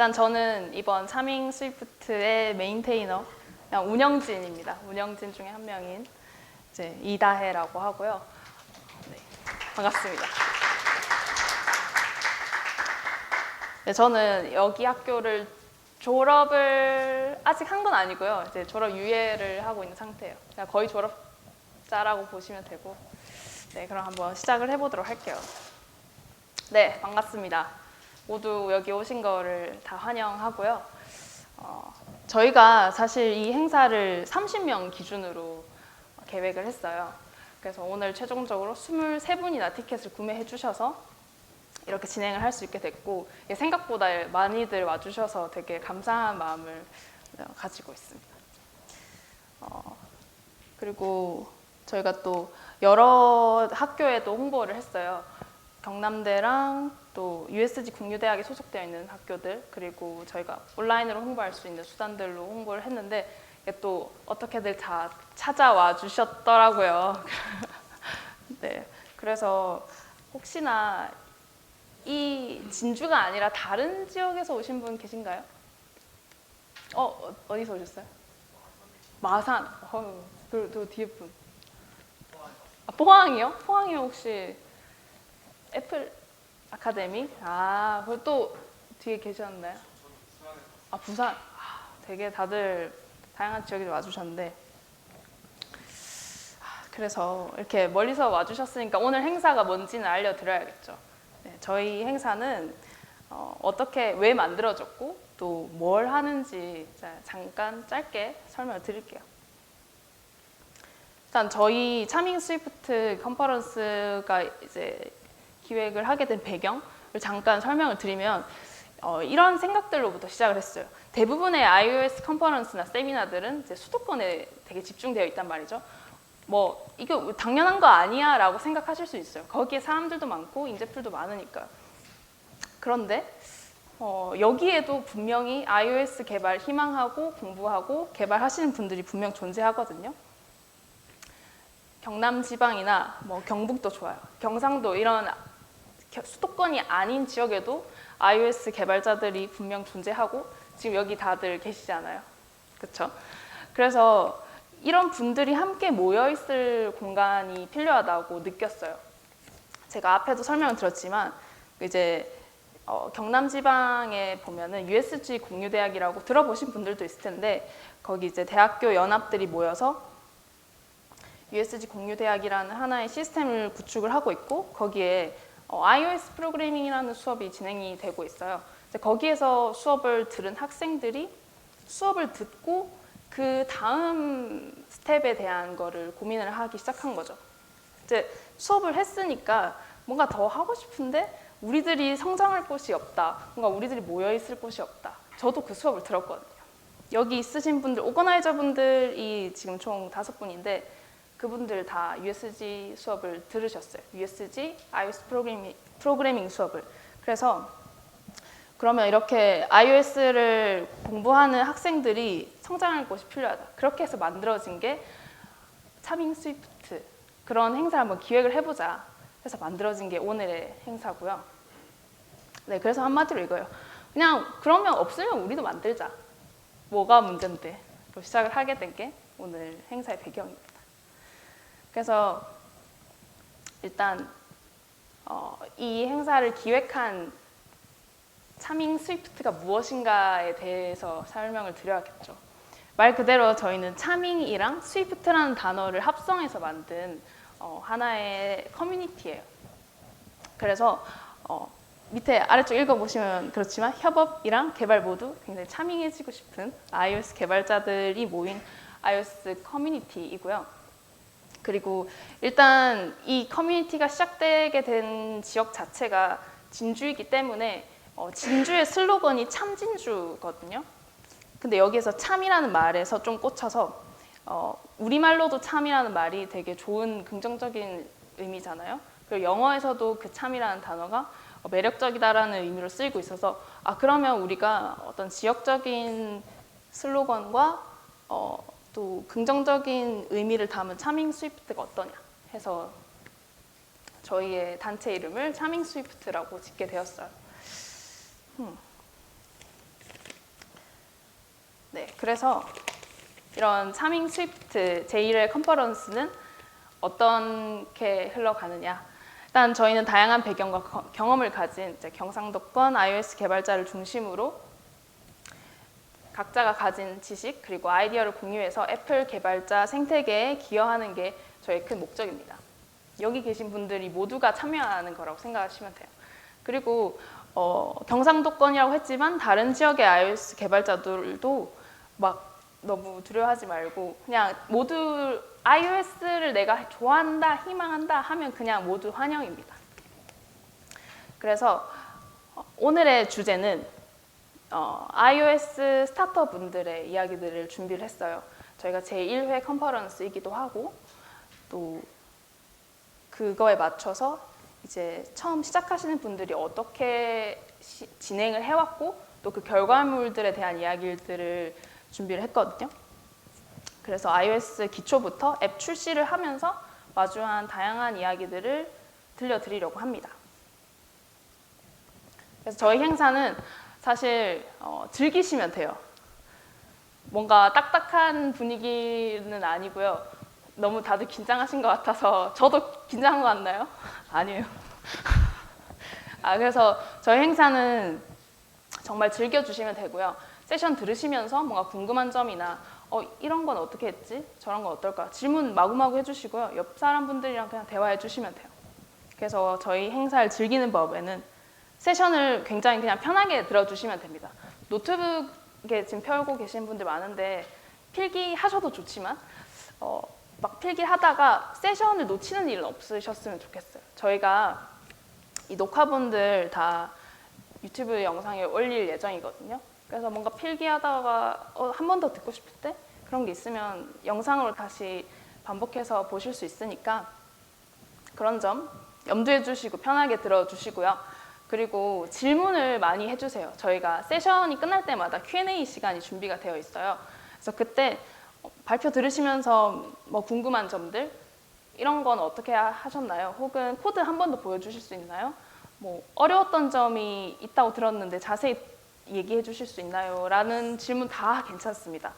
일단 저는 이번 차밍 스위프트의 메인테이너, 그냥 운영진입니다. 운영진 중에 한 명인 이제 이다혜라고 하고요. 네, 반갑습니다. 네, 저는 여기 학교를 졸업을 아직 한 건 아니고요. 이제 졸업 유예를 하고 있는 상태예요. 그냥 거의 졸업자라고 보시면 되고. 네, 그럼 한번 시작을 해보도록 할게요. 네, 반갑습니다. 모두 여기 오신 거를 다 환영하고요. 어, 저희가 사실 이 행사를 30명 기준으로 계획을 했어요. 그래서 오늘 최종적으로 23분이나 티켓을 구매해 주셔서 이렇게 진행을 할 수 있게 됐고 생각보다 많이들 와주셔서 되게 감사한 마음을 어, 가지고 있습니다. 어, 그리고 저희가 또 여러 학교에도 홍보를 했어요. 경남대랑 또 USG 국유대학에 소속되어 있는 학교들 그리고 저희가 온라인으로 홍보할 수 있는 수단들로 홍보를 했는데 또 어떻게들 다 찾아와 주셨더라고요. 네, 그래서 혹시나 이 진주가 아니라 다른 지역에서 오신 분 계신가요? 어, 어, 어디서 오셨어요? 마산. 어, 그, 그 뒤에 분. 아, 포항이요? 포항이요 혹시 애플 아카데미? 아, 그리고 또 뒤에 계셨나요? 아, 부산. 아, 되게 다들 다양한 지역에서 와주셨는데. 아, 그래서 이렇게 멀리서 와주셨으니까 오늘 행사가 뭔지는 알려드려야겠죠. 네, 저희 행사는 어, 어떻게 왜 만들어졌고 또 뭘 하는지 자, 잠깐 짧게 설명을 드릴게요. 일단 저희 차밍 스위프트 컨퍼런스가 이제 기획을 하게 된 배경을 잠깐 설명을 드리면 어, 이런 생각들로부터 시작을 했어요. 대부분의 iOS 컨퍼런스나 세미나들은 이제 수도권에 되게 집중되어 있단 말이죠. 뭐 이거 당연한 거 아니야 라고 생각하실 수 있어요. 거기에 사람들도 많고 인재풀도 많으니까. 그런데 어, 여기에도 분명히 iOS 개발 희망하고 공부하고 개발하시는 분들이 분명 존재하거든요. 경남 지방이나 뭐 경북도 좋아요. 경상도 이런 겨- 수도권이 아닌 지역에도 iOS 개발자들이 분명 존재하고 지금 여기 다들 계시잖아요. 그렇죠? 그래서 이런 분들이 함께 모여 있을 공간이 필요하다고 느꼈어요. 제가 앞에도 설명을 드렸지만 이제 어, 경남 지방에 보면은 USG 공유대학이라고 들어보신 분들도 있을 텐데 거기 이제 대학교 연합들이 모여서 USG 공유대학이라는 하나의 시스템을 구축을 하고 있고 거기에 어, iOS 프로그래밍이라는 수업이 진행이 되고 있어요. 거기에서 수업을 들은 학생들이 수업을 듣고 그 다음 스텝에 대한 거를 고민을 하기 시작한 거죠. 이제 수업을 했으니까 뭔가 더 하고 싶은데 우리들이 성장할 곳이 없다. 뭔가 우리들이 모여 있을 곳이 없다. 저도 그 수업을 들었거든요. 여기 있으신 분들, 오거나이저 분들이 지금 총 다섯 분인데 그분들 다 USG 수업을 들으셨어요. USG iOS 프로그래밍, 수업을. 그래서 그러면 이렇게 iOS를 공부하는 학생들이 성장할 곳이 필요하다. 그렇게 해서 만들어진 게 차밍 스위프트 그런 행사를 한번 기획을 해보자 해서 만들어진 게 오늘의 행사고요. 네, 그래서 한마디로 이거예요. 그냥 그러면 없으면 우리도 만들자. 뭐가 문제인데? 로 시작을 하게 된 게 오늘 행사의 배경입니다. 그래서 일단 어, 이 행사를 기획한 차밍 스위프트가 무엇인가에 대해서 설명을 드려야겠죠. 말 그대로 저희는 차밍이랑 스위프트라는 단어를 합성해서 만든 어, 하나의 커뮤니티예요. 그래서 어, 밑에 아래쪽 읽어보시면 그렇지만 협업이랑 개발 모두 굉장히 차밍해지고 싶은 iOS 개발자들이 모인 iOS 커뮤니티이고요. 그리고 일단 이 커뮤니티가 시작되게 된 지역 자체가 진주이기 때문에 어, 진주의 슬로건이 참진주거든요. 근데 여기에서 참이라는 말에서 좀 꽂혀서 어, 우리말로도 참이라는 말이 되게 좋은 긍정적인 의미잖아요. 그리고 영어에서도 그 참이라는 단어가 어, 매력적이다라는 의미로 쓰이고 있어서 아 그러면 우리가 어떤 지역적인 슬로건과 어, 또 긍정적인 의미를 담은 차밍 스위프트가 어떠냐 해서 저희의 단체 이름을 차밍 스위프트라고 짓게 되었어요. 음. 네, 그래서 이런 차밍 스위프트 제1회 컨퍼런스는 어떻게 흘러가느냐. 일단 저희는 다양한 배경과 거- 경험을 가진 경상도권 iOS 개발자를 중심으로 각자가 가진 지식 그리고 아이디어를 공유해서 애플 개발자 생태계에 기여하는 게 저의 큰 목적입니다. 여기 계신 분들이 모두가 참여하는 거라고 생각하시면 돼요. 그리고 어, 경상도권이라고 했지만 다른 지역의 iOS 개발자들도 막 너무 두려워하지 말고 그냥 모두 iOS를 내가 좋아한다, 희망한다 하면 그냥 모두 환영입니다. 그래서 어, 오늘의 주제는 어, iOS 스타터 분들의 이야기들을 준비를 했어요. 저희가 제1회 컨퍼런스이기도 하고 또 그거에 맞춰서 이제 처음 시작하시는 분들이 어떻게 시- 진행을 해왔고 또 그 결과물들에 대한 이야기들을 준비를 했거든요. 그래서 iOS 기초부터 앱 출시를 하면서 마주한 다양한 이야기들을 들려드리려고 합니다. 그래서 저희 행사는 사실 어, 즐기시면 돼요. 뭔가 딱딱한 분위기는 아니고요. 너무 다들 긴장하신 것 같아서 저도 긴장한 것 같나요? 아니에요. 아 그래서 저희 행사는 정말 즐겨주시면 되고요. 세션 들으시면서 뭔가 궁금한 점이나 어 이런 건 어떻게 했지? 저런 건 어떨까? 질문 마구마구 해주시고요. 옆 사람 분들이랑 그냥 대화해 주시면 돼요. 그래서 저희 행사를 즐기는 법에는 세션을 굉장히 그냥 편하게 들어주시면 됩니다. 노트북에 지금 펴고 계신 분들 많은데 필기 하셔도 좋지만 어, 막 필기 하다가 세션을 놓치는 일은 없으셨으면 좋겠어요. 저희가 이 녹화분들 다 유튜브 영상에 올릴 예정이거든요. 그래서 뭔가 필기하다가 어, 한 번 더 듣고 싶을 때 그런 게 있으면 영상으로 다시 반복해서 보실 수 있으니까 그런 점 염두해 주시고 편하게 들어 주시고요. 그리고 질문을 많이 해주세요. 저희가 세션이 끝날 때마다 Q&A 시간이 준비가 되어 있어요. 그래서 그때 어, 발표 들으시면서 뭐 궁금한 점들 이런 건 어떻게 하- 하셨나요? 혹은 코드 한 번 더 보여주실 수 있나요? 뭐 어려웠던 점이 있다고 들었는데 자세히 얘기해 주실 수 있나요? 라는 질문 다 괜찮습니다.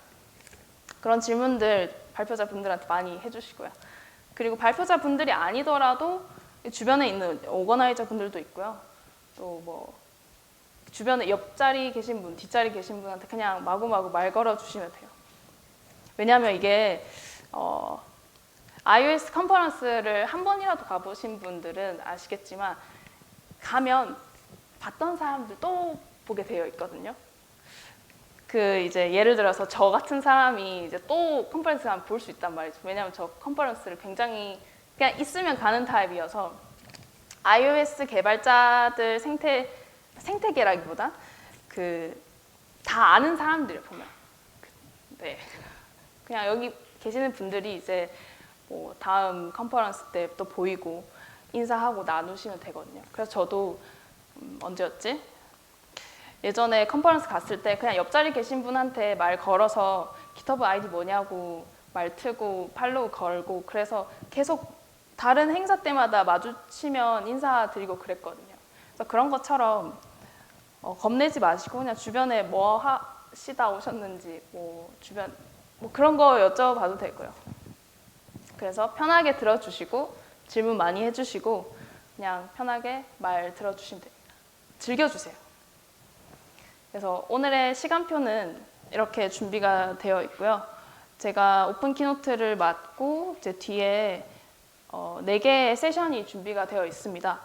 그런 질문들 발표자 분들한테 많이 해주시고요. 그리고 발표자 분들이 아니더라도 주변에 있는 오거나이저 분들도 있고요. 또 뭐 주변에 옆자리 계신 분, 뒷자리 계신 분한테 그냥 마구마구 말 걸어 주시면 돼요. 왜냐하면 이게 어, iOS 컨퍼런스를 한 번이라도 가보신 분들은 아시겠지만 가면 봤던 사람들 또 보게 되어 있거든요. 그 이제 예를 들어서 저 같은 사람이 이제 또 컨퍼런스 가면 볼 수 있단 말이죠. 왜냐하면 저 컨퍼런스를 굉장히 그냥 있으면 가는 타입이어서 iOS 개발자들 생태 생태계라기보다 그 다 아는 사람들을 보면 그- 네 그냥 여기 계시는 분들이 이제 뭐 다음 컨퍼런스 때 또 보이고 인사하고 나누시면 되거든요. 그래서 저도 음, 언제였지? 예전에 컨퍼런스 갔을 때 그냥 옆자리 계신 분한테 말 걸어서 기터브 아이디 뭐냐고 말 트고 팔로우 걸고 그래서 계속 다른 행사 때마다 마주치면 인사드리고 그랬거든요. 그래서 그런 것처럼 어, 겁내지 마시고 그냥 주변에 뭐 하시다 오셨는지 뭐 주변 뭐 그런 거 여쭤봐도 되고요. 그래서 편하게 들어주시고 질문 많이 해주시고 그냥 편하게 말 들어주시면 됩니다. 즐겨주세요. 그래서 오늘의 시간표는 이렇게 준비가 되어 있고요. 제가 오픈 키노트를 맡고 이제 뒤에 어, 4개의 세션이 준비가 되어 있습니다.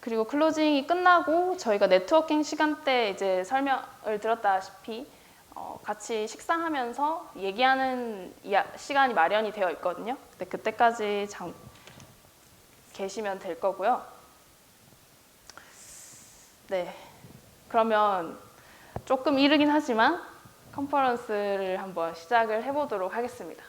그리고 클로징이 끝나고 저희가 네트워킹 시간대 이제 설명을 들었다시피 어, 같이 식사하면서 얘기하는 시간이 마련이 되어 있거든요. 근데 그때까지 장, 계시면 될 거고요. 네. 그러면 조금 이르긴 하지만 컨퍼런스를 한번 시작을 해보도록 하겠습니다.